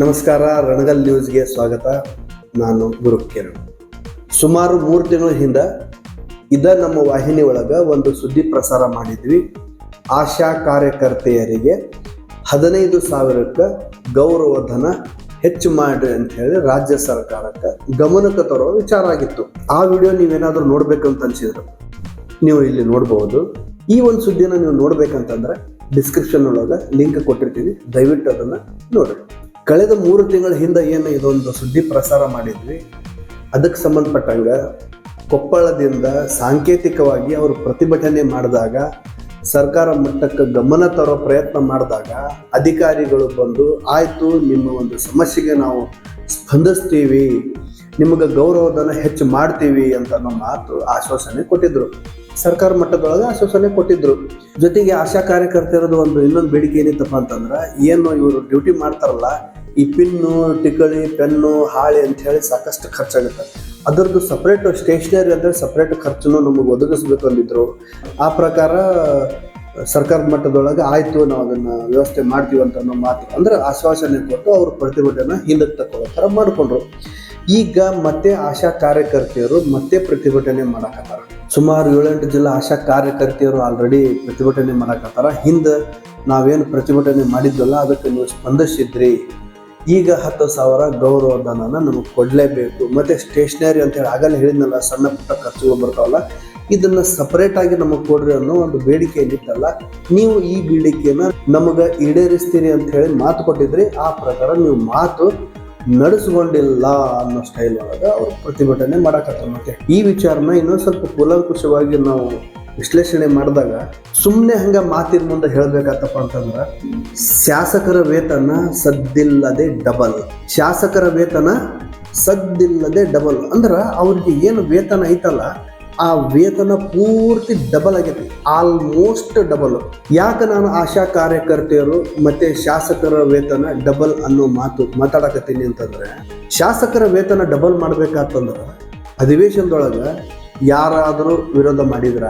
ನಮಸ್ಕಾರ, ರಣಗಲ್ ನ್ಯೂಸ್ಗೆ ಸ್ವಾಗತ. ನಾನು ಗುರು ಕಿರಣ್. ಸುಮಾರು ಮೂರು ತಿಂಗಳ ಹಿಂದೆ ಇದ ನಮ್ಮ ವಾಹಿನಿ ಒಳಗೆ ಒಂದು ಸುದ್ದಿ ಪ್ರಸಾರ ಮಾಡಿದ್ವಿ. ಆಶಾ ಕಾರ್ಯಕರ್ತೆಯರಿಗೆ ಹದಿನೈದು ಸಾವಿರಕ್ಕೆ ಗೌರವಧನ ಹೆಚ್ಚು ಮಾಡಿ ಅಂತ ಹೇಳಿ ರಾಜ್ಯ ಸರ್ಕಾರಕ್ಕೆ ಗಮನಕ್ಕೆ ತರೋ ವಿಚಾರ ಆಗಿತ್ತು. ಆ ವಿಡಿಯೋ ನೀವೇನಾದರೂ ನೋಡ್ಬೇಕಂತ ಅನ್ಸಿದ್ರು ನೀವು ಇಲ್ಲಿ ನೋಡಬಹುದು ಈ ಒಂದು ಸುದ್ದಿನ ನೀವು ನೋಡ್ಬೇಕಂತಂದ್ರೆ ಡಿಸ್ಕ್ರಿಪ್ಷನ್ ಒಳಗೆ ಲಿಂಕ್ ಕೊಟ್ಟಿರ್ತೀವಿ. ದಯವಿಟ್ಟು ಅದನ್ನ ನೋಡ್ರಿ. ಕಳೆದ ಮೂರು ತಿಂಗಳ ಹಿಂದೆ ಏನು ಇದೊಂದು ಸುದ್ದಿ ಪ್ರಸಾರ ಮಾಡಿದ್ವಿ, ಅದಕ್ಕೆ ಸಂಬಂಧಪಟ್ಟಂಗ ಕೊಪ್ಪಳದಿಂದ ಸಾಂಕೇತಿಕವಾಗಿ ಅವರು ಪ್ರತಿಭಟನೆ ಮಾಡಿದಾಗ, ಸರ್ಕಾರ ಮಟ್ಟಕ್ಕೆ ಗಮನ ತರೋ ಪ್ರಯತ್ನ ಮಾಡಿದಾಗ ಅಧಿಕಾರಿಗಳು ಬಂದು, ಆಯಿತು, ನಿಮ್ಮ ಒಂದು ಸಮಸ್ಯೆಗೆ ನಾವು ಸ್ಪಂದಿಸ್ತೀವಿ, ನಿಮಗೆ ಗೌರವಧನ ಹೆಚ್ಚು ಮಾಡ್ತೀವಿ ಅಂತ ನಮ್ಮ ಮಾತು ಆಶ್ವಾಸನೆ ಕೊಟ್ಟಿದ್ರು. ಸರ್ಕಾರ ಮಟ್ಟದೊಳಗೆ ಆಶ್ವಾಸನೆ ಕೊಟ್ಟಿದ್ರು. ಜೊತೆಗೆ ಆಶಾ ಕಾರ್ಯಕರ್ತರದ ಒಂದು ಇನ್ನೊಂದು ಬೇಡಿಕೆ ಏನಿತ್ತಪ್ಪ ಅಂತಂದ್ರೆ, ಏನು ಇವರು ಡ್ಯೂಟಿ ಮಾಡ್ತಾರಲ್ಲ ಈ ಪಿನ್ನು, ಟಿಕಳಿ, ಪೆನ್ನು, ಹಾಳೆ ಅಂತ ಹೇಳಿ ಸಾಕಷ್ಟು ಖರ್ಚಾಗುತ್ತೆ. ಅದರದ್ದು ಸಪ್ರೇಟ್ ಸ್ಟೇಷನರಿ ಅಂದರೆ ಸಪ್ರೇಟ್ ಖರ್ಚನ್ನು ನಮಗೆ ಒದಗಿಸ್ಬೇಕು ಅಂದಿದ್ರು. ಆ ಪ್ರಕಾರ, ಸರ್ಕಾರದ ಮಟ್ಟದೊಳಗೆ ಆಯಿತು, ನಾವು ಅದನ್ನು ವ್ಯವಸ್ಥೆ ಮಾಡ್ತೀವಿ ಅಂತ ಅನ್ನೋ ಮಾತು. ಅಂದ್ರೆ ಆಶ್ವಾಸನೆ ಕೊಟ್ಟು ಅವರು ಪ್ರತಿಭಟನೆ ಹಿಂದಕ್ಕೆ ತಗೊಳ್ಳೋ ಥರ ಮಾಡಿಕೊಂಡ್ರು. ಈಗ ಮತ್ತೆ ಆಶಾ ಕಾರ್ಯಕರ್ತೆಯರು ಮತ್ತೆ ಪ್ರತಿಭಟನೆ ಮಾಡಕತ್ತಾರ. ಸುಮಾರು ಏಳೆಂಟು ಜಿಲ್ಲಾ ಆಶಾ ಕಾರ್ಯಕರ್ತೆಯರು ಆಲ್ರೆಡಿ ಪ್ರತಿಭಟನೆ ಮಾಡಕತ್ತಾರ. ಹಿಂದೆ ನಾವೇನು ಪ್ರತಿಭಟನೆ ಮಾಡಿದ್ವಲ್ಲ ಅದಕ್ಕೆ ನೀವು ಸ್ಪಂದಿಸಿದ್ರಿ? ಈಗ ಹತ್ತು ಸಾವಿರ ಗೌರವಧನನ ನಮಗೆ ಕೊಡಲೇಬೇಕು. ಮತ್ತು ಸ್ಟೇಷನರಿ ಅಂತ ಹೇಳಿ ಆಗಲೇ ಹೇಳಿದ್ನಲ್ಲ, ಸಣ್ಣ ಪುಟ್ಟ ಖರ್ಚುಗಳು ಬರ್ತಾವಲ್ಲ, ಇದನ್ನು ಸಪ್ರೇಟಾಗಿ ನಮಗೆ ಕೊಡ್ರಿ ಅನ್ನೋ ಒಂದು ಬೇಡಿಕೆ ಏನಿತ್ತಲ್ಲ ನೀವು ಈ ಬೇಡಿಕೆಯನ್ನು ನಮಗೆ ಈಡೇರಿಸ್ತೀರಿ ಅಂತ ಹೇಳಿ ಮಾತು ಕೊಟ್ಟಿದ್ರಿ. ಆ ಪ್ರಕಾರ ನೀವು ಮಾತು ನಡೆಸ್ಕೊಂಡಿಲ್ಲ ಅನ್ನೋ ಸ್ಟೈಲ್ ಒಳಗೆ ಅವರು ಪ್ರತಿಭಟನೆ ಮಾಡಕತ್ತಾರ. ಮತ್ತೆ ಈ ವಿಚಾರನ ಇನ್ನೊಂದು ಸ್ವಲ್ಪ ಕೂಲಂಕುಷವಾಗಿ ನಾವು ವಿಶ್ಲೇಷಣೆ ಮಾಡಿದಾಗ ಸುಮ್ಮನೆ ಹಂಗೆ ಮಾತಿನ ಮುಂದೆ ಹೇಳಬೇಕಾತಪ್ಪ ಅಂತಂದ್ರೆ, ಶಾಸಕರ ವೇತನ ಸದ್ದಿಲ್ಲದೆ ಡಬಲ್ ಶಾಸಕರ ವೇತನ ಸದ್ದಿಲ್ಲದೆ ಡಬಲ್ ಅಂದ್ರೆ ಅವ್ರಿಗೆ ಏನು ವೇತನ ಐತಲ್ಲ, ಆ ವೇತನ ಪೂರ್ತಿ ಡಬಲ್ ಆಗೈತಿ ಆಲ್ಮೋಸ್ಟ್ ಡಬಲ್ ಯಾಕೆ ನಾನು ಆಶಾ ಕಾರ್ಯಕರ್ತೆಯರು ಮತ್ತೆ ಶಾಸಕರ ವೇತನ ಡಬಲ್ ಅನ್ನೋ ಮಾತು ಮಾತಾಡಕತ್ತೀನಿ ಅಂತಂದ್ರೆ, ಶಾಸಕರ ವೇತನ ಡಬಲ್ ಮಾಡ್ಬೇಕಾತಂದ್ರೆ, ಅಧಿವೇಶನದೊಳಗೆ ಯಾರಾದರೂ ವಿರೋಧ ಮಾಡಿದ್ರ?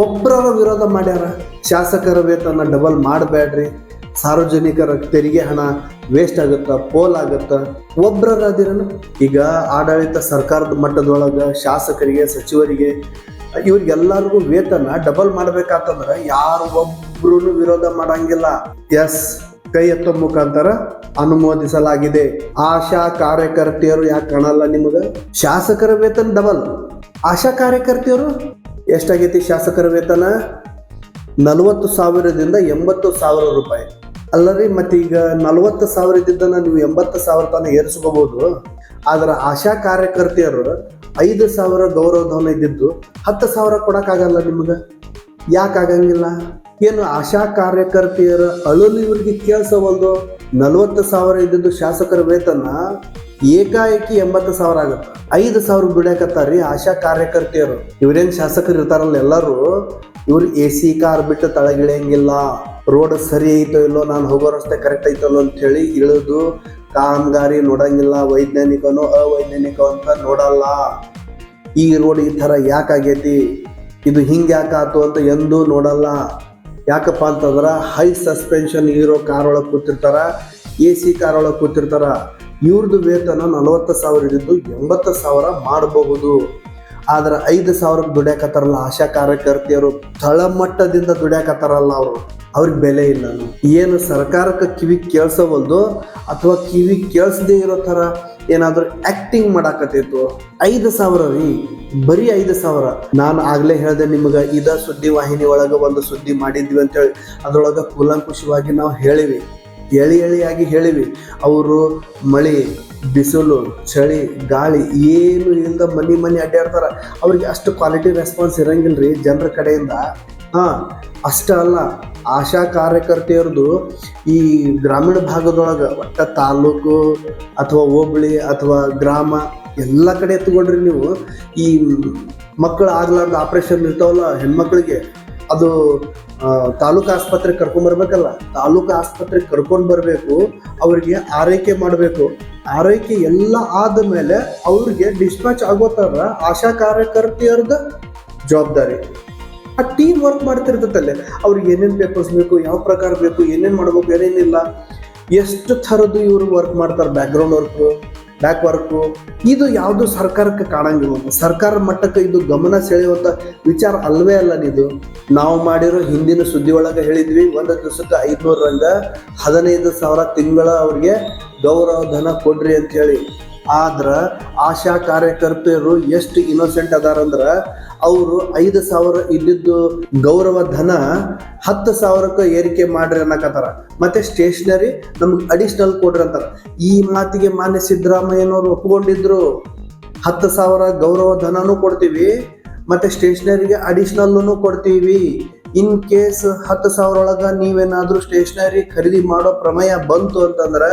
ಒಬ್ಬರ ವಿರೋಧ ಮಾಡ್ಯಾರ. ಶಾಸಕರ ವೇತನ ಡಬಲ್ ಮಾಡಬೇಡ್ರಿ ಸಾರ್ವಜನಿಕರ ತೆರಿಗೆ ಹಣ ವೇಸ್ಟ್ ಆಗುತ್ತಾ ಪೋಲ್ ಆಗುತ್ತಾ. ಒಬ್ಬರ ಅದಿರನು ಈಗ ಆಡಳಿತ ಸರ್ಕಾರದ ಮಟ್ಟದೊಳಗೆ ಶಾಸಕರಿಗೆ, ಸಚಿವರಿಗೆ ಇವ್ರಿಗೆಲ್ಲರಿಗೂ ವೇತನ ಡಬಲ್ ಮಾಡ್ಬೇಕಾತಂದ್ರೆ ಯಾರು ಒಬ್ರು ವಿರೋಧ ಮಾಡಂಗಿಲ್ಲ. ಎಸ್ ಕೈ ಎತ್ತೋ ಮುಖಾಂತರ ಅನುಮೋದಿಸಲಾಗಿದೆ. ಆಶಾ ಕಾರ್ಯಕರ್ತೆಯರು ಯಾಕೆ ಕಾಣಲ್ಲ ನಿಮಗೆ? ಶಾಸಕರ ವೇತನ ಡಬಲ್ ಆಶಾ ಕಾರ್ಯಕರ್ತೆಯರು ಎಷ್ಟಾಗೈತಿ ಶಾಸಕರ ವೇತನ? ನಲವತ್ತು ಸಾವಿರದಿಂದ ಎಂಬತ್ತು ಸಾವಿರ ರೂಪಾಯಿ. ಅಲ್ಲರಿ, ಮತ್ತೆ ಈಗ ನಲವತ್ತು ಸಾವಿರದಿಂದ ನೀವು ಎಂಬತ್ತು ಸಾವಿರ ತನಕ ಏರಿಸ್ಕೋಬಹುದು ಆದ್ರೆ ಆಶಾ ಕಾರ್ಯಕರ್ತೆಯರು ಐದು ಸಾವಿರ ಗೌರವಧನ ಇದ್ದಿದ್ದು ಹತ್ತು ಸಾವಿರ ಕೊಡೋಕ್ಕಾಗಲ್ಲ ನಿಮ್ಗೆ? ಯಾಕಾಗಂಗಿಲ್ಲ ಏನು ಆಶಾ ಕಾರ್ಯಕರ್ತೆಯರ ಅಳಲು ಇವರಿಗೆ ಕೇಳಿಸವಲ್ದು ನಲವತ್ತು ಸಾವಿರ ಇದ್ದಿದ್ದು ಶಾಸಕರ ವೇತನ? ಏಕಾಏಕಿ ಎಂಬತ್ತು ಸಾವಿರ ಆಗುತ್ತೆ. ಐದು ಸಾವಿರ ದುಡಿಯಾಕತ್ತಾರ್ರಿ ಆಶಾ ಕಾರ್ಯಕರ್ತೆಯರು. ಇವ್ರೇನ್ ಶಾಸಕರು ಇರ್ತಾರಲ್ಲ ಎಲ್ಲರೂ, ಇವ್ರು ಎ ಸಿ ಕಾರ್ ಬಿಟ್ಟು ತಳಗಿಳಿಯಂಗಿಲ್ಲ. ರೋಡ್ ಸರಿ ಐತೋ ಇಲ್ಲೋ ನಾನು ಹೋಗೋ ರಸ್ತೆ ಕರೆಕ್ಟ್ ಐತಲ್ಲೋ ಅಂತ ಹೇಳಿ ಇಳಿದು ಕಾಮಗಾರಿ ನೋಡಂಗಿಲ್ಲ, ವೈಜ್ಞಾನಿಕನೋ ಅವೈಜ್ಞಾನಿಕ ಅಂತ ನೋಡಲ್ಲ. ಈ ರೋಡ್ ಈ ಥರ ಯಾಕಾಗೈತಿ ಇದು ಹಿಂಗೆ ಯಾಕಾತು ಅಂತ ಎಂದೂ ನೋಡಲ್ಲ. ಯಾಕಪ್ಪ ಅಂತಂದ್ರೆ ಹೈ ಸಸ್ಪೆನ್ಷನ್ ಇರೋ ಒಳಗೆ ಕೂತಿರ್ತಾರ ಎ ಸಿ ಕಾರ್ ಒಳಗೆ ಕೂತಿರ್ತಾರ. ಇವ್ರದ್ದು ವೇತನ ನಲವತ್ತು ಸಾವಿರ ಇದ್ದು ಎಂಬತ್ತು ಸಾವಿರ ಮಾಡಬಹುದು. ಆದ್ರೆ ಐದು ಸಾವಿರಕ್ಕೆ ದುಡಿಯಾಕತ್ತಾರಲ್ಲ ಆಶಾ ಕಾರ್ಯಕರ್ತೆಯರು? ತಳಮಟ್ಟದಿಂದ ದುಡಿಯಾಕತ್ತಾರಲ್ಲ ಅವರು. ಅವ್ರಿಗೆ ಬೆಲೆ ಇಲ್ಲ ಏನು ಸರ್ಕಾರಕ್ಕೆ ಕಿವಿ ಕೇಳಿಸವಲ್ದು ಅಥವಾ ಕಿವಿ ಕೇಳಿಸದೇ ಇರೋ ಥರ ಏನಾದರೂ ಆ್ಯಕ್ಟಿಂಗ್ ಮಾಡಾಕತ್ತಿತ್ತು ಐದು ಸಾವಿರ ರೀ. ಬರೀ ಐದು ಸಾವಿರ. ನಾನು ಆಗಲೇ ಹೇಳಿದೆ ನಿಮಗೆ, ಇದ ಸುದ್ದಿ ವಾಹಿನಿ ಒಳಗೆ ಒಂದು ಸುದ್ದಿ ಮಾಡಿದ್ವಿ ಅಂತೇಳಿ. ಅದರೊಳಗೆ ಕೂಲಂಕುಷವಾಗಿ ನಾವು ಹೇಳಿವಿ. ಎಳಿ ಎಳಿಯಾಗಿ ಹೇಳಿವಿ. ಅವರು ಮಳೆ, ಬಿಸಿಲು, ಚಳಿ, ಗಾಳಿ ಏನು ಇಲ್ಲದ ಮನಿ ಮನಿ ಅಡ್ಡಾಡ್ತಾರ ಅವ್ರಿಗೆ ಅಷ್ಟು ಕ್ವಾಲಿಟಿ ರೆಸ್ಪಾನ್ಸ್ ಇರಂಗಿಲ್ಲ ರೀ ಜನರ ಕಡೆಯಿಂದ. ಹಾಂ, ಅಷ್ಟೇ ಅಲ್ಲ, ಆಶಾ ಕಾರ್ಯಕರ್ತೆಯರದು ಈ ಗ್ರಾಮೀಣ ಭಾಗದೊಳಗೆ ಒಟ್ಟ ತಾಲೂಕು ಅಥವಾ ಹೋಬಳಿ ಅಥವಾ ಗ್ರಾಮ ಎಲ್ಲ ಕಡೆ ಎತ್ಕೊಂಡ್ರಿ ನೀವು. ಈ ಮಕ್ಕಳು ಆಗ್ಲಾರ್ದ ಆಪ್ರೇಷನ್ ಇರ್ತಾವಲ್ಲ ಹೆಣ್ಮಕ್ಳಿಗೆ, ಅದು ತಾಲೂಕು ಆಸ್ಪತ್ರೆಗೆ ಕರ್ಕೊಂಡ್ ಬರ್ಬೇಕಲ್ಲ, ತಾಲೂಕು ಆಸ್ಪತ್ರೆಗೆ ಕರ್ಕೊಂಡು ಬರಬೇಕು, ಅವ್ರಿಗೆ ಆರೈಕೆ ಮಾಡಬೇಕು. ಆರೈಕೆ ಎಲ್ಲ ಆದ ಮೇಲೆ ಅವ್ರಿಗೆ ಡಿಸ್ಪ್ಯಾಚ್ ಆಗೋ ಥರ ಆಶಾ ಕಾರ್ಯಕರ್ತೆಯರ್ದ ಜವಾಬ್ದಾರಿ. ಆ ಟೀಮ್ ವರ್ಕ್ ಮಾಡ್ತಿರ್ತೈತಲ್ಲೇ, ಅವ್ರಿಗೆ ಏನೇನು ಪೇಪರ್ಸ್ ಬೇಕು, ಯಾವ ಪ್ರಕಾರ ಬೇಕು, ಏನೇನು ಮಾಡ್ಬೇಕು, ಏನೇನಿಲ್ಲ, ಎಷ್ಟು ಥರದ್ದು ಇವರು ವರ್ಕ್ ಮಾಡ್ತಾರೆ ಬ್ಯಾಕ್ಗ್ರೌಂಡ್ ವರ್ಕು ಬ್ಯಾಕ್ ವರ್ಕು ಇದು ಯಾವುದು ಸರ್ಕಾರಕ್ಕೆ ಕಾಣಂಗಿಲ್ಲ. ಸರ್ಕಾರ ಮಟ್ಟಕ್ಕೆ ಇದು ಗಮನ ಸೆಳೆಯುವಂಥ ವಿಚಾರ ಅಲ್ವೇ ಅಲ್ಲ ಇದು. ನಾವು ಮಾಡಿರೋ ಹಿಂದಿನ ಸುದ್ದಿ ಒಳಗೆ ಹೇಳಿದ್ವಿ, ಒಂದು ದಿವಸಕ್ಕೆ ಐದುನೂರರಂಗ ಹದಿನೈದು ಸಾವಿರ ತಿಂಗಳ ಅವ್ರಿಗೆ ಗೌರವ ಧನ ಕೊಡ್ರಿ ಅಂತ ಹೇಳಿ. ಆದ್ರೆ ಆಶಾ ಕಾರ್ಯಕರ್ತೆಯರು ಎಷ್ಟು ಇನ್ನೋಸೆಂಟ್ ಅದಾರಂದ್ರ ಅವರು ಐದು ಸಾವಿರ ಇದ್ದಿದ್ದು ಗೌರವ ಧನ ಹತ್ತು ಸಾವಿರಕ್ಕೆ ಏರಿಕೆ ಮಾಡ್ರಿ ಅನ್ನಕತ್ತಾರ. ಮತ್ತೆ ಸ್ಟೇಷನರಿ ನಮ್ಗೆ ಅಡಿಷನಲ್ ಕೊಡ್ರಿ ಅಂತಾರ. ಈ ಮಾತಿಗೆ ಮಾನ್ಯ ಸಿದ್ದರಾಮಯ್ಯನವರು ಒಪ್ಕೊಂಡಿದ್ರು. ಹತ್ತು ಸಾವಿರ ಗೌರವ ಧನನೂ ಕೊಡ್ತೀವಿ, ಮತ್ತೆ ಸ್ಟೇಷನರಿಗೆ ಅಡಿಷನಲ್ನು ಕೊಡ್ತೀವಿ. ಇನ್ ಕೇಸ್ ಹತ್ತು ಸಾವಿರ ಒಳಗ ನೀವೇನಾದರೂ ಸ್ಟೇಷನರಿ ಖರೀದಿ ಮಾಡೋ ಪ್ರಮೇಯ ಬಂತು ಅಂತಂದ್ರೆ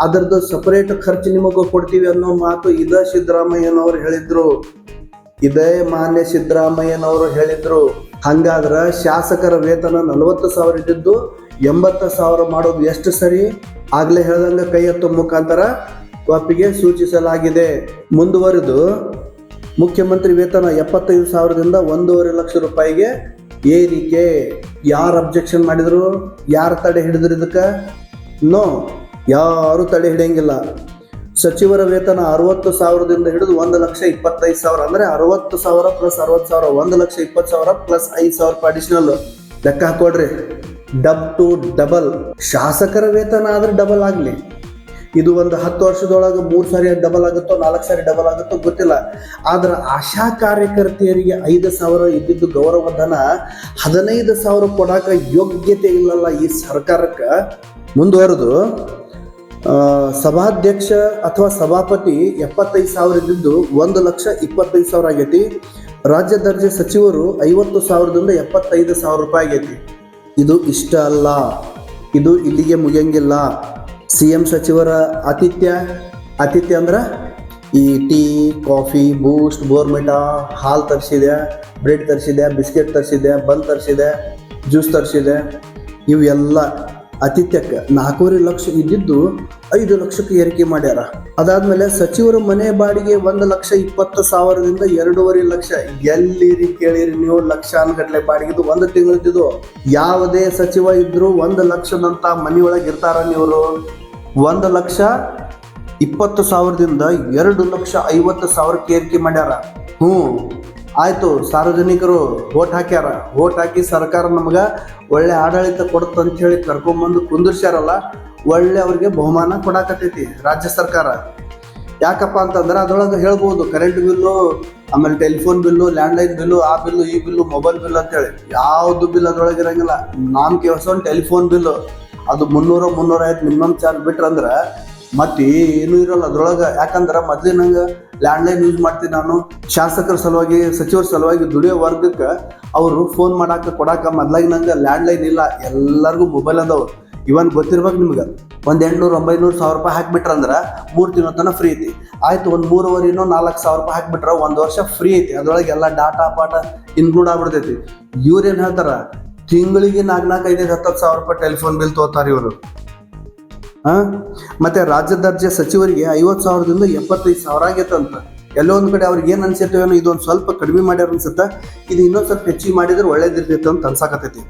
ಅದರದ್ದು ಸಪರೇಟ್ ಖರ್ಚು ನಿಮಗೂ ಕೊಡ್ತೀವಿ ಅನ್ನೋ ಮಾತು ಇದೇ ಸಿದ್ದರಾಮಯ್ಯನವರು ಹೇಳಿದ್ರು. ಇದೇ ಮಾನ್ಯ ಸಿದ್ದರಾಮಯ್ಯನವರು ಹೇಳಿದ್ರು. ಹಂಗಾದ್ರ ಶಾಸಕರ ವೇತನ ನಲವತ್ತು ಸಾವಿರ ಇದ್ದಿದ್ದು ಎಂಬತ್ತು ಸಾವಿರ ಮಾಡೋದು ಎಷ್ಟು ಸರಿ? ಆಗ್ಲೇ ಹೇಳ್ದಂಗೆ ಕೈ ಎತ್ತು ಮುಖಾಂತರ ಒಪ್ಪಿಗೆ ಸೂಚಿಸಲಾಗಿದೆ. ಮುಂದುವರೆದು ಮುಖ್ಯಮಂತ್ರಿ ವೇತನ ಎಪ್ಪತ್ತೈದು ಸಾವಿರದಿಂದ ಒಂದೂವರೆ ಲಕ್ಷ ರೂಪಾಯಿಗೆ ಏರಿಕೆ. ಯಾರು ಅಬ್ಜೆಕ್ಷನ್ ಮಾಡಿದ್ರು? ಯಾರು ತಡೆ ಹಿಡಿದ್ರು ಇದಕ್ಕೆ? ನೋ ಯಾರು ತಡೆ ಹಿಡಿಯಂಗಿಲ್ಲ. ಸಚಿವರ ವೇತನ ಅರವತ್ತು ಸಾವಿರದಿಂದ ಹಿಡಿದು ಒಂದು ಲಕ್ಷ ಇಪ್ಪತ್ತೈದು ಸಾವಿರ, ಅಂದರೆ ಅರವತ್ತು ಸಾವಿರ ಪ್ಲಸ್ ಅರವತ್ತು ಸಾವಿರ, ಒಂದು ಲಕ್ಷ ಇಪ್ಪತ್ತು ಸಾವಿರ ಪ್ಲಸ್ ಐದು ಸಾವಿರ ರೂಪಾಯಿ ಅಡಿಷನಲ್ ಲೆಕ್ಕ ಹಾಕೊಡ್ರಿ. Dub to double. ಶಾಸಕರ ವೇತನ ಆದರೆ ಡಬಲ್ ಆಗಲಿ. ಇದು ಒಂದು ಹತ್ತು ವರ್ಷದೊಳಗೆ ಮೂರು ಸಾರಿ ಡಬಲ್ ಆಗುತ್ತೋ, ನಾಲ್ಕು ಸಾರಿ ಡಬಲ್ ಆಗುತ್ತೋ ಗೊತ್ತಿಲ್ಲ. ಆದ್ರೆ ಆಶಾ ಕಾರ್ಯಕರ್ತೆಯರಿಗೆ ಐದು ಸಾವಿರ ಇದ್ದಿದ್ದು ಗೌರವಧನ, ಹದಿನೈದು ಸಾವಿರ ಕೊಡಾಕ ಯೋಗ್ಯತೆ ಇಲ್ಲಲ್ಲ ಈ ಸರ್ಕಾರಕ್ಕೆ. ಮುಂದುವರೆದು. ಸಭಾಧ್ಯಕ್ಷ ಅಥವಾ ಸಭಾಪತಿ ಎಪ್ಪತ್ತೈದು ಸಾವಿರದಿದ್ದು ಒಂದು ಲಕ್ಷ ಇಪ್ಪತ್ತೈದು ಸಾವಿರ ಆಗೈತಿ. ರಾಜ್ಯ ದರ್ಜೆ ಸಚಿವರು ಐವತ್ತು ಸಾವಿರದಿಂದ ಎಪ್ಪತ್ತೈದು ಸಾವಿರ ರೂಪಾಯಿ ಆಗೈತಿ. ಇದು ಇಷ್ಟ ಅಲ್ಲ. ಇದು ಇಲ್ಲಿಗೆ ಮುಗಿಯಂಗಿಲ್ಲ. ಸಿ ಎಂ ಸಚಿವರ ಆತಿಥ್ಯ. ಆತಿಥ್ಯ ಅಂದ್ರೆ ಈ ಟೀ, ಕಾಫಿ, ಬೂಸ್ಟ್, ಬೋರ್ಮಿಟಾ, ಹಾಲು ತರಿಸಿದೆ, ಬ್ರೆಡ್ ತರಿಸಿದೆ, ಬಿಸ್ಕೆಟ್ ತರಿಸಿದೆ, ಬನ್ ತರಿಸಿದೆ, ಜ್ಯೂಸ್ ತರಿಸಿದೆ. ಇವೆಲ್ಲ ಆತಿಥ್ಯಕ್ಕೆ ನಾಲ್ಕೂವರೆ ಲಕ್ಷ ಇದ್ದಿದ್ದು ಐದು ಲಕ್ಷಕ್ಕೆ ಏರಿಕೆ ಮಾಡ್ಯಾರ. ಅದಾದ್ಮೇಲೆ ಸಚಿವರ ಮನೆ ಬಾಡಿಗೆ ಒಂದು ಲಕ್ಷ ಇಪ್ಪತ್ತು ಸಾವಿರದಿಂದ ಎರಡೂವರೆ ಲಕ್ಷ. ಎಲ್ಲಿರಿ ಕೇಳಿರಿ ನೀವು ಲಕ್ಷ ಅನ್ಗಟ್ಲೆ ಬಾಡಿಗೆದು ಒಂದು ತಿಂಗಳಿದ್ದು ಯಾವುದೇ ಸಚಿವ ಇದ್ರು ಒಂದು ಲಕ್ಷದಂತ ಮನೆಯೊಳಗೆ ಇರ್ತಾರ ನೀವರು. ಒಂದು ಲಕ್ಷ ಇಪ್ಪತ್ತು ಸಾವಿರದಿಂದ ಎರಡು ಲಕ್ಷ ಐವತ್ತು ಸಾವಿರಕ್ಕೆ ಏರಿಕೆ ಮಾಡ್ಯಾರ. ಹ್ಞೂ ಆಯ್ತು, ಸಾರ್ವಜನಿಕರು ಓಟ್ ಹಾಕ್ಯಾರ. ಓಟ್ ಹಾಕಿ ಸರ್ಕಾರ ನಮ್ಗೆ ಒಳ್ಳೆ ಆಡಳಿತ ಕೊಡುತ್ತಂತ ಹೇಳಿ ಕರ್ಕೊಂಬಂದು ಕುಂದಿರ್ಸ್ಯಾರಲ್ಲ, ಒಳ್ಳೆ ಅವ್ರಿಗೆ ಬಹುಮಾನ ಕೊಡಾಕತ್ತೈತಿ ರಾಜ್ಯ ಸರ್ಕಾರ. ಯಾಕಪ್ಪ ಅಂತಂದ್ರೆ ಅದ್ರೊಳಗೆ ಹೇಳ್ಬೋದು ಕರೆಂಟ್ ಬಿಲ್ಲು, ಆಮೇಲೆ ಟೆಲಿಫೋನ್ ಬಿಲ್ಲು ಲ್ಯಾಂಡ್ಲೈನ್ ಬಿಲ್ಲು, ಆ ಬಿಲ್ಲು, ಈ ಬಿಲ್ಲು ಮೊಬೈಲ್ ಬಿಲ್ ಅಂತೇಳಿ. ಯಾವುದು ಬಿಲ್ ಅದ್ರೊಳಗೆ ಇರಂಗಿಲ್ಲ ನಾಮ್ ಒಂದು ಟೆಲಿಫೋನ್ ಬಿಲ್ಲು. ಅದು ಮುನ್ನೂರ ಮುನ್ನೂರ ಐದು ಮಿನಿಮಮ್ ಚಾರ್ಜ್ ಬಿಟ್ರಂದ್ರೆ ಮತ್ತೆ ಏನು ಇರೋಲ್ಲ ಅದ್ರೊಳಗೆ. ಯಾಕಂದ್ರೆ ಮೊದ್ಲಿನಂಗೆ ಲ್ಯಾಂಡ್ಲೈನ್ ಯೂಸ್ ಮಾಡ್ತೀನಿ ನಾನು. ಶಾಸಕರ ಸಲುವಾಗಿ, ಸಚಿವರ ಸಲುವಾಗಿ ದುಡಿಯೋ ವರ್ಗಕ್ಕೆ ಅವರು ಫೋನ್ ಮಾಡಾಕ ಕೊಡಾಕ ಮೊದ್ಲಾಗಿನಂಗೆ ಲ್ಯಾಂಡ್ಲೈನ್ ಇಲ್ಲ. ಎಲ್ಲರಿಗೂ ಮೊಬೈಲ್ ಅದಾವು. ಇವನ್ ಗೊತ್ತಿರ್ಬೇಕು ನಿಮ್ಗೆ. ಒಂದು ಎಂಟ್ನೂರು, ಒಂಬೈನೂರು ಸಾವಿರ ರೂಪಾಯಿ ಹಾಕ್ಬಿಟ್ರಂದ್ರೆ ಮೂರು ತಿಂಗಳ ತನಕ ಫ್ರೀ ಐತಿ. ಆಯ್ತು, ಒಂದು ಮೂರುವರೆನೋ ನಾಲ್ಕು ಸಾವಿರ ರೂಪಾಯಿ ಹಾಕ್ಬಿಟ್ರೆ ಒಂದು ವರ್ಷ ಫ್ರೀ ಐತಿ. ಅದ್ರೊಳಗೆ ಎಲ್ಲ ಡಾಟಾ ಪಾಟ ಇನ್ಕ್ಲೂಡ್ ಆಗ್ಬಿಡ್ತೈತಿ. ಇವ್ರೇನು ಹೇಳ್ತಾರ? ತಿಂಗಳಿಗೆ ನಾಲ್ಕು ನಾಲ್ಕು ಐದೈದು ಹತ್ತತ್ತು ಸಾವಿರ ರೂಪಾಯಿ ಟೆಲಿಫೋನ್ ಬಿಲ್ ತೋತಾರ ಇವರು. ಮತ್ತೆ ರಾಜ್ಯ ದರ್ಜೆ ಸಚಿವರಿಗೆ ಐವತ್ತು ಸಾವಿರದಿಂದ ಎಪ್ಪತ್ತೈದು ಸಾವಿರ ಆಗೈತಂತ ಎಲ್ಲೋ ಒಂದು ಕಡೆ ಅವ್ರಿಗೆ ಏನು ಅನ್ಸೈತೇನೋ ಇದೊಂದು ಸ್ವಲ್ಪ ಕಡಿಮೆ ಮಾಡ್ಯಾರ ಅನ್ಸುತ್ತೆ. ಇದು ಇನ್ನೊಂದು ಸ್ವಲ್ಪ ಹೆಚ್ಚಿಗೆ ಮಾಡಿದ್ರೆ ಒಳ್ಳೇದಿರ್ತೈತೆ ಅಂತ ಅನ್ಸಾಕತ್ತೈತಿ.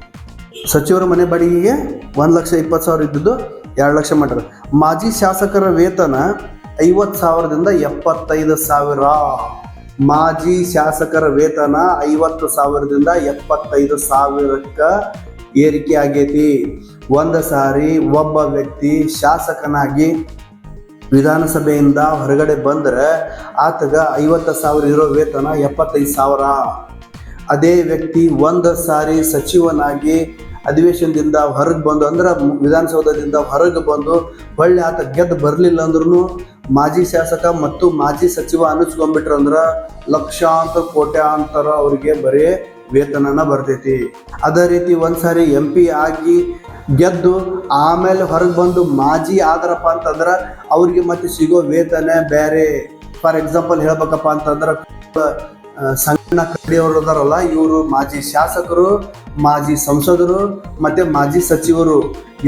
ಸಚಿವರ ಮನೆ ಬಾಡಿಗೆಗೆ ಒಂದು ಲಕ್ಷ ಇಪ್ಪತ್ತು ಸಾವಿರ ಇದ್ದಿದ್ದು ಎರಡು ಲಕ್ಷ ಮಾಡ್ಯಾರ. ಮಾಜಿ ಶಾಸಕರ ವೇತನ ಐವತ್ತು ಸಾವಿರದಿಂದ ಎಪ್ಪತ್ತೈದು ಸಾವಿರ. ಮಾಜಿ ಶಾಸಕರ ವೇತನ ಐವತ್ತು ಸಾವಿರದಿಂದ ಎಪ್ಪತ್ತೈದು ಸಾವಿರಕ್ಕೆ ಏರಿಕೆ ಆಗೈತಿ. ಒಂದು ಸಾರಿ ಒಬ್ಬ ವ್ಯಕ್ತಿ ಶಾಸಕನಾಗಿ ವಿಧಾನಸಭೆಯಿಂದ ಹೊರಗಡೆ ಬಂದರೆ ಆತಗ ಐವತ್ತು ಸಾವಿರ ಇರೋ ವೇತನ ಎಪ್ಪತ್ತೈದು ಸಾವಿರ. ಅದೇ ವ್ಯಕ್ತಿ ಒಂದು ಸಾರಿ ಸಚಿವನಾಗಿ ಅಧಿವೇಶನದಿಂದ ಹೊರಗೆ ಬಂದು ಅಂದ್ರೆ ವಿಧಾನಸೌಧದಿಂದ ಹೊರಗೆ ಬಂದು ಹೊಳ್ಳಿ ಆತ ಗೆದ್ದು ಬರಲಿಲ್ಲ ಅಂದ್ರೂ ಮಾಜಿ ಶಾಸಕ ಮತ್ತು ಮಾಜಿ ಸಚಿವ ಅನಿಸ್ಕೊಂಡ್ಬಿಟ್ರು ಅಂದ್ರೆ ಲಕ್ಷಾಂತರ ಕೋಟ್ಯಾಂತರ ಅವರಿಗೆ ಬರೀ ವೇತನನ ಬರ್ತೈತಿ. ಅದೇ ರೀತಿ ಒಂದ್ಸಾರಿ ಎಂ ಪಿ ಆಗಿ ಗೆದ್ದು ಆಮೇಲೆ ಹೊರಗೆ ಬಂದು ಮಾಜಿ ಆದ್ರಪ್ಪ ಅಂತಂದ್ರೆ ಅವ್ರಿಗೆ ಮತ್ತೆ ಸಿಗೋ ವೇತನ ಬೇರೆ ಫಾರ್ ಎಕ್ಸಾಂಪಲ್ ಹೇಳ್ಬೇಕಪ್ಪ ಅಂತಂದ್ರೆ ಸಣ್ಣ ಕಡೆಯವರು ಅದಾರಲ್ಲ, ಇವರು ಮಾಜಿ ಶಾಸಕರು, ಮಾಜಿ ಸಂಸದರು, ಮತ್ತೆ ಮಾಜಿ ಸಚಿವರು.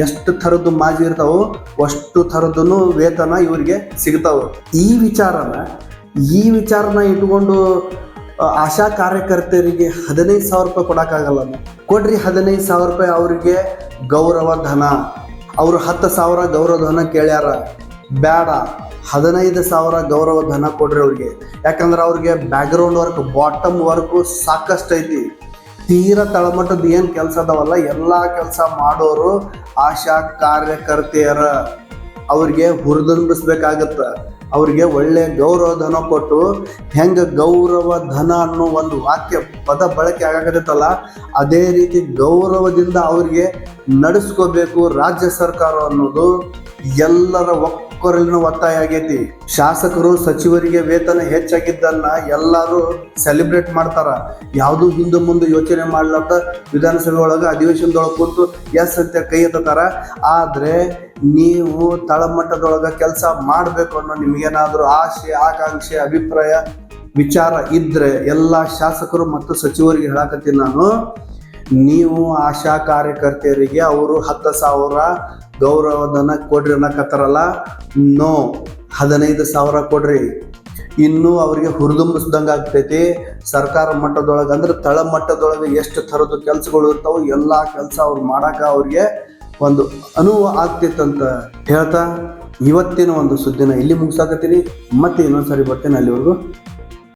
ಎಷ್ಟು ಥರದ್ದು ಮಾಜಿ ಇರ್ತಾವೋ ಅಷ್ಟು ಥರದ್ದು ವೇತನ ಇವರಿಗೆ ಸಿಗ್ತಾವ. ಈ ವಿಚಾರನ ಈ ವಿಚಾರನ ಇಟ್ಕೊಂಡು ಆಶಾ ಕಾರ್ಯಕರ್ತೆಯರಿಗೆ ಹದಿನೈದು ಸಾವಿರ ರೂಪಾಯಿ ಕೊಡೋಕ್ಕಾಗಲ್ಲ. ಕೊಡ್ರಿ ಹದಿನೈದು ಸಾವಿರ ರೂಪಾಯಿ ಅವರಿಗೆ ಗೌರವ ಧನ. ಅವರು ಹತ್ತು ಸಾವಿರ ಗೌರವ ಧನ ಕೇಳ್ಯಾರ. ಬೇಡ ಹದಿನೈದು ಸಾವಿರ ಗೌರವ ಧನ ಕೊಡ್ರಿ ಅವ್ರಿಗೆ. ಯಾಕಂದ್ರೆ ಅವ್ರಿಗೆ ಬ್ಯಾಕ್ಗ್ರೌಂಡ್ ವರ್ಕ್ ಬಾಟಮ್ ವರ್ಕ್ ಸಾಕಷ್ಟು ಐತಿ ತೀರಾ ತಳಮಟ್ಟದ ಏನು ಕೆಲಸ ಅದಾವಲ್ಲ, ಎಲ್ಲ ಕೆಲಸ ಮಾಡೋರು ಆಶಾ ಕಾರ್ಯಕರ್ತೆಯರ. ಅವ್ರಿಗೆ ಹುರಿದುಂಬಿಸ್ಬೇಕಾಗತ್ತ. ಅವ್ರಿಗೆ ಒಳ್ಳೆ ಗೌರವ ಧನ ಕೊಟ್ಟು ಹೆಂಗ ಗೌರವ ಧನ ಅನ್ನೋ ಒಂದು ವಾಕ್ಯ ಪದ ಬಳಕೆ ಆಗಕತ್ತಲ್ಲ ಅದೇ ರೀತಿ ಗೌರವದಿಂದ ಅವರಿಗೆ ನಡೆಸ್ಕೋಬೇಕು ರಾಜ್ಯ ಸರ್ಕಾರ ಅನ್ನೋದು ಎಲ್ಲರ ಒಕ್ಕೊರಲಿನ ಒತ್ತಾಯ ಆಗೈತಿ. ಶಾಸಕರು, ಸಚಿವರಿಗೆ ವೇತನ ಹೆಚ್ಚಾಗಿದ್ದನ್ನ ಎಲ್ಲರೂ ಸೆಲೆಬ್ರೇಟ್ ಮಾಡ್ತಾರ. ಯಾವುದು ಹಿಂದೆ ಮುಂದೆ ಯೋಚನೆ ಮಾಡ್ಲಾರ್ದ ವಿಧಾನಸಭೆ ಒಳಗೆ ಅಧಿವೇಶನದೊಳಗೆ ಕೂತು ಎಸ್ ಅಂತ ಕೈ ಎತ್ತಾರ ಆದರೆ ನೀವು ತಳಮಟ್ಟದೊಳಗೆ ಕೆಲಸ ಮಾಡಬೇಕು ಅನ್ನೋ ನಿಮಗೇನಾದರೂ ಆಸೆ ಆಕಾಂಕ್ಷೆ, ಅಭಿಪ್ರಾಯ, ವಿಚಾರ ಇದ್ದರೆ ಎಲ್ಲ ಶಾಸಕರು ಮತ್ತು ಸಚಿವರಿಗೆ ಹೇಳಕತ್ತೀನಿ ನಾನು. ನೀವು ಆಶಾ ಕಾರ್ಯಕರ್ತೆಯರಿಗೆ ಅವರು ಹತ್ತು ಸಾವಿರ ಗೌರವಧನ ಕೊಡ್ರಿ ಅನ್ನಕತ್ತಾರಲ್ಲ? ನೋ. ಹದಿನೈದು ಸಾವಿರ ಕೊಡ್ರಿ. ಇನ್ನೂ ಅವರಿಗೆ ಹುರಿದುಂಬಿಸ್ದಂಗೆ ಆಗ್ತೈತಿ. ಸರ್ಕಾರ ಮಟ್ಟದೊಳಗೆ ಅಂದ್ರೆ ತಳ ಮಟ್ಟದೊಳಗೆ ಎಷ್ಟು ಥರದ ಕೆಲಸಗಳು ಇರ್ತಾವೆ ಎಲ್ಲ ಕೆಲಸ ಅವ್ರು ಮಾಡಾಕ ಅವ್ರಿಗೆ ಒಂದು ಅನುವು ಆಗ್ತಿತ್ತಂತ ಹೇಳ್ತಾ ಇವತ್ತಿನ ಒಂದು ಸುದ್ದಿನ ಇಲ್ಲಿ ಮುಗಿಸಾಕತ್ತೀನಿ. ಮತ್ತೆ ಇನ್ನೊಂದ್ಸರಿ ಬರ್ತೇನೆ ಅಲ್ಲಿವರೆಗೂ.